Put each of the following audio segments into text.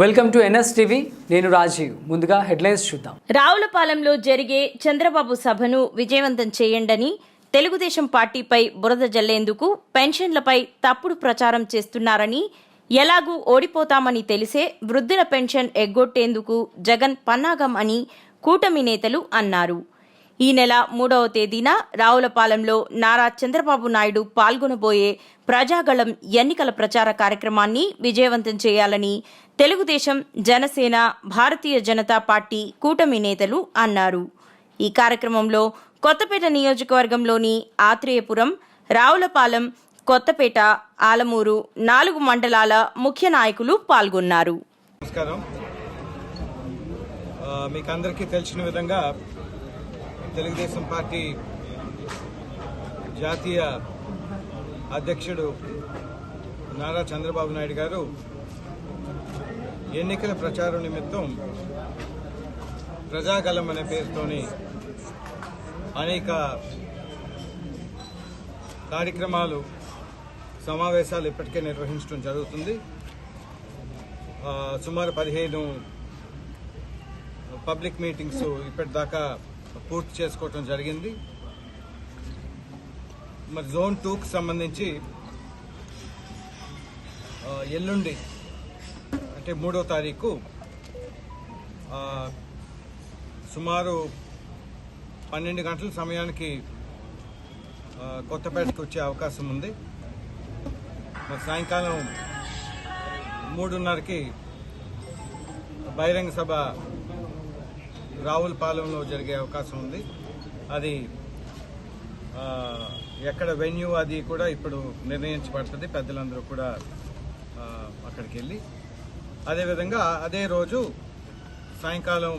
Welcome to NS TV నేను రాజీవ్. ముందుగా headlines చూద్దాం. రావులపాలెంలో జరిగే చంద్రబాబు సభను విజయవంతం చేయండని తెలుగుదేశం పార్టీపై బురద జల్లేందుకు పెన్షన్లపై తప్పుడు ప్రచారం చేస్తున్నారని ఎలాగూ ఓడిపోతామని తెలిసే వృద్ధుల పెన్షన్ ఎగ్గొట్టేందుకు జగన్ పన్నాగం అని కూటమి నేతలు అన్నారు. ఈ నెల మూడవ తేదీన రావులపాలెంలో నారా చంద్రబాబు నాయుడు పాల్గొనబోయే ప్రజాగళం ఎన్నికల ప్రచార కార్యక్రమాన్ని విజయవంతం చేయాలని తెలుగుదేశం జనసేన భారతీయ జనతా పార్టీ కూటమి నేతలు అన్నారు. ఈ కార్యక్రమంలో కొత్తపేట నియోజకవర్గంలోని ఆత్రేయపురం రావులపాలెం కొత్తపేట ఆలమూరు నాలుగు మండలాల ముఖ్య నాయకులు పాల్గొన్నారు. నమస్కారం. మీకు అందరికీ తెలిసిన విధంగా తెలుగుదేశం పార్టీ జాతీయ అధ్యక్షుడు నారా చంద్రబాబు నాయుడు గారు ఎన్నికల ప్రచారం నిమిత్తం ప్రజాగలం అనే పేరుతోని అనేక కార్యక్రమాలు సమావేశాలు ఇప్పటికే నిర్వహించడం జరుగుతుంది. సుమారు పదిహేను పబ్లిక్ మీటింగ్స్ ఇప్పటిదాకా పూర్తి చేసుకోవటం జరిగింది. మరి జోన్ టూకు సంబంధించి ఎల్లుండి అంటే మూడో తారీఖు సుమారు పన్నెండు గంటల సమయానికి కొత్తపేటకు వచ్చే అవకాశం ఉంది. మరి సాయంకాలం మూడున్నరకి బహిరంగ సభ రావులపాలెంలో జరిగే అవకాశం ఉంది. అది ఎక్కడ వెన్యూ అది కూడా ఇప్పుడు నిర్ణయించబడుతుంది. పెద్దలందరూ కూడా అక్కడికి వెళ్ళి అదేవిధంగా అదే రోజు సాయంకాలం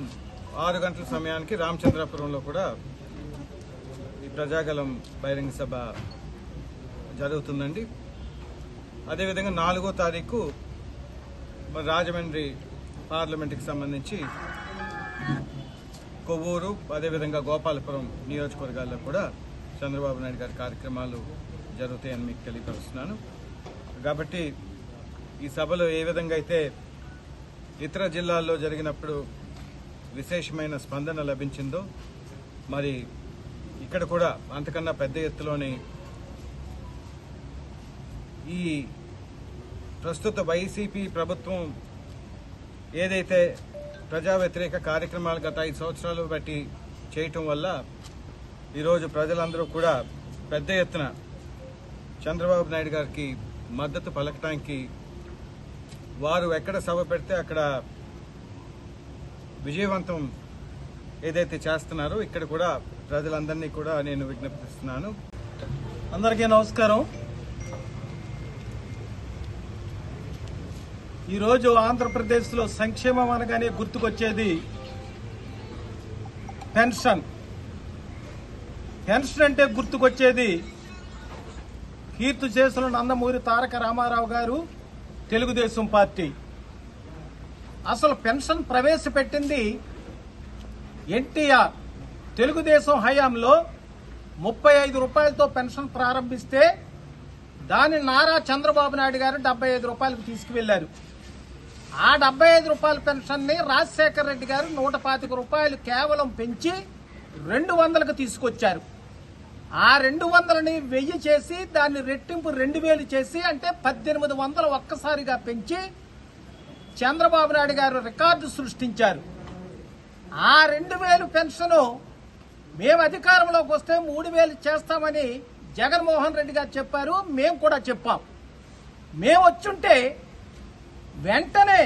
ఆరు గంటల సమయానికి రామచంద్రాపురంలో కూడా ఈ ప్రజాగలం బహిరంగ సభ జరుగుతుందండి. అదేవిధంగా నాలుగో తారీఖు మరి రాజమండ్రి పార్లమెంట్కి సంబంధించి కొవ్వూరు అదేవిధంగా గోపాలపురం నియోజకవర్గాల్లో కూడా చంద్రబాబు నాయుడు గారి కార్యక్రమాలు జరుగుతాయని మీకు తెలియపరుస్తున్నాను. కాబట్టి ఈ సభలో ఏ విధంగా అయితే ఇతర జిల్లాల్లో జరిగినప్పుడు విశేషమైన స్పందన లభించిందో మరి ఇక్కడ కూడా అంతకన్నా పెద్ద ఎత్తులోని ఈ ప్రస్తుత వైసీపీ ప్రభుత్వం ఏదైతే ప్రజా వ్యతిరేక కార్యక్రమాలు గత ఐదు సంవత్సరాలు బట్టి చేయటం వల్ల ఈరోజు ప్రజలందరూ కూడా పెద్ద ఎత్తున చంద్రబాబు నాయుడు గారికి మద్దతు పలకటానికి వారు ఎక్కడ సభ పెడితే అక్కడ విజయవంతం ఏదైతే చేస్తున్నారో ఇక్కడ కూడా ప్రజలందరినీ కూడా నేను విజ్ఞప్తిస్తున్నాను. అందరికీ నమస్కారం. ఈరోజు ఆంధ్రప్రదేశ్లో సంక్షేమం అనగానే గుర్తుకొచ్చేది పెన్షన్. పెన్షన్ అంటే గుర్తుకొచ్చేది కీర్తి చేసిన నందమూరి తారక రామారావు గారు తెలుగుదేశం పార్టీ. అసలు పెన్షన్ ప్రవేశపెట్టింది ఎన్టీఆర్. తెలుగుదేశం హయాంలో ముప్పై ఐదు రూపాయలతో పెన్షన్ ప్రారంభిస్తే దాన్ని నారా చంద్రబాబు నాయుడు గారు డెబ్బై ఐదు రూపాయలకు తీసుకువెళ్ళారు ఆ డెబ్బై ఐదు రూపాయల పెన్షన్ని రాజశేఖర రెడ్డి గారు నూట పాతిక రూపాయలు కేవలం పెంచి రెండు వందలకు తీసుకొచ్చారు. ఆ రెండు వందలని వెయ్యి చేసి దాన్ని రెట్టింపు రెండు వేలు చేసి అంటే పద్దెనిమిది వందలు ఒక్కసారిగా పెంచి చంద్రబాబు నాయుడు గారు రికార్డు సృష్టించారు. ఆ రెండు వేలు పెన్షను మేము అధికారంలోకి వస్తే మూడు వేలు చేస్తామని జగన్మోహన్ రెడ్డి గారు చెప్పారు. మేము కూడా చెప్పాం. మేము వచ్చుంటే వెంటనే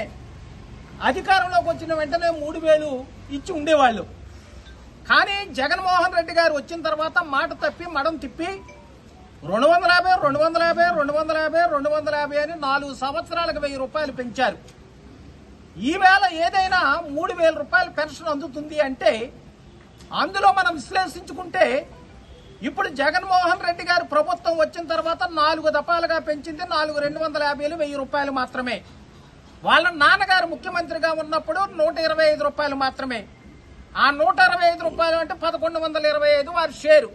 అధికారంలోకి వచ్చిన వెంటనే మూడు వేలు ఇచ్చి ఉండేవాళ్ళు. కానీ జగన్మోహన్ రెడ్డి గారు వచ్చిన తర్వాత మాట తప్పి మడం తిప్పి రెండు వందల యాభై రెండు వందల యాభై రెండు వందల యాభై రెండు వందల యాభై అని నాలుగు సంవత్సరాలకు వెయ్యి రూపాయలు పెంచారు. ఈవేళ ఏదైనా మూడు వేల రూపాయల పెన్షన్ అందుతుంది అంటే అందులో మనం విశ్లేషించుకుంటే ఇప్పుడు జగన్మోహన్ రెడ్డి గారు ప్రభుత్వం వచ్చిన తర్వాత నాలుగు దఫాలుగా పెంచింది నాలుగు రెండు వందల యాభైలు వెయ్యి రూపాయలు మాత్రమే. వాళ్ళ నాన్నగారు ముఖ్యమంత్రిగా ఉన్నప్పుడు నూట ఇరవై ఐదు రూపాయలు మాత్రమే. ఆ నూట ఇరవై ఐదు రూపాయలు అంటే పదకొండు వందల ఇరవై ఐదు వారి షేరు.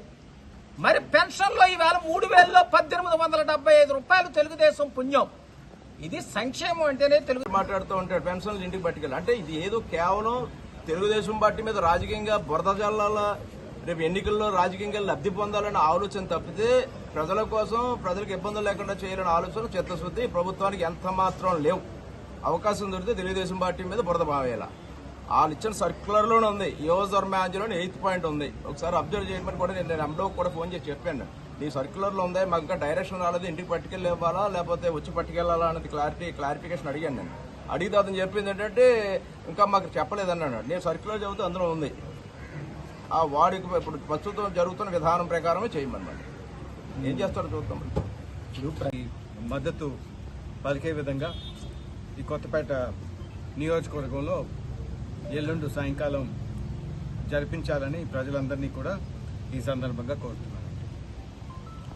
మరి పెన్షన్లో ఈవేళ మూడు వేలలో పద్దెనిమిది వందల డెబ్బై ఐదు రూపాయలు తెలుగుదేశం పుణ్యం. ఇది సంక్షేమం అంటేనే తెలుగు మాట్లాడుతూ ఉంటాడు పెన్షన్లు ఇంటికి పట్టుకెళ్ళి. అంటే ఇది ఏదో కేవలం తెలుగుదేశం పార్టీ మీద రాజకీయంగా బురద జల్లాల రేపు ఎన్నికల్లో రాజకీయంగా లబ్ధి పొందాలనే ఆలోచన తప్పితే ప్రజల కోసం ప్రజలకు ఇబ్బందులు లేకుండా చేయాలనే ఆలోచన చిత్తశుద్ధి. ప్రభుత్వానికి ఎంత మాత్రం లేవు. అవకాశం దొరికితే తెలుగుదేశం పార్టీ మీద బురద బావేలా. వాళ్ళు ఇచ్చిన సర్క్యులర్లోనే ఉంది. యోజర్ మ్యాచ్లోనే ఎయిత్ పాయింట్ ఉంది. ఒకసారి అబ్జర్వ్ చేయమని కూడా నేను ఎండో కూడా ఫోన్ చేసి చెప్పాను. నీ సర్క్యులర్లో ఉంది? మాకు ఇంకా డైరెక్షన్ రాలేదు. ఇంటికి పట్టుకెళ్ళి ఇవ్వాలా లేకపోతే వచ్చి పట్టుకెళ్ళాలా అనేది క్లారిటీ క్లారిఫికేషన్ అడిగాను నేను. అడిగితే అతను చెప్పింది ఏంటంటే ఇంకా మాకు చెప్పలేదన్నాడు. నేను సర్క్యులర్ చదివితే అందులో ఉంది. ఆ వాడికి ఇప్పుడు ప్రస్తుతం జరుగుతున్న విధానం ప్రకారమే చేయమన్నమాట ఏం చేస్తాడో చూద్దాం. మద్దతు పలికే విధంగా ఈ కొత్తపేట నియోజకవర్గంలో ఎల్లుండి సాయంకాలం జరిపించాలని ప్రజలందరినీ కూడా ఈ సందర్భంగా కోరుతున్నాను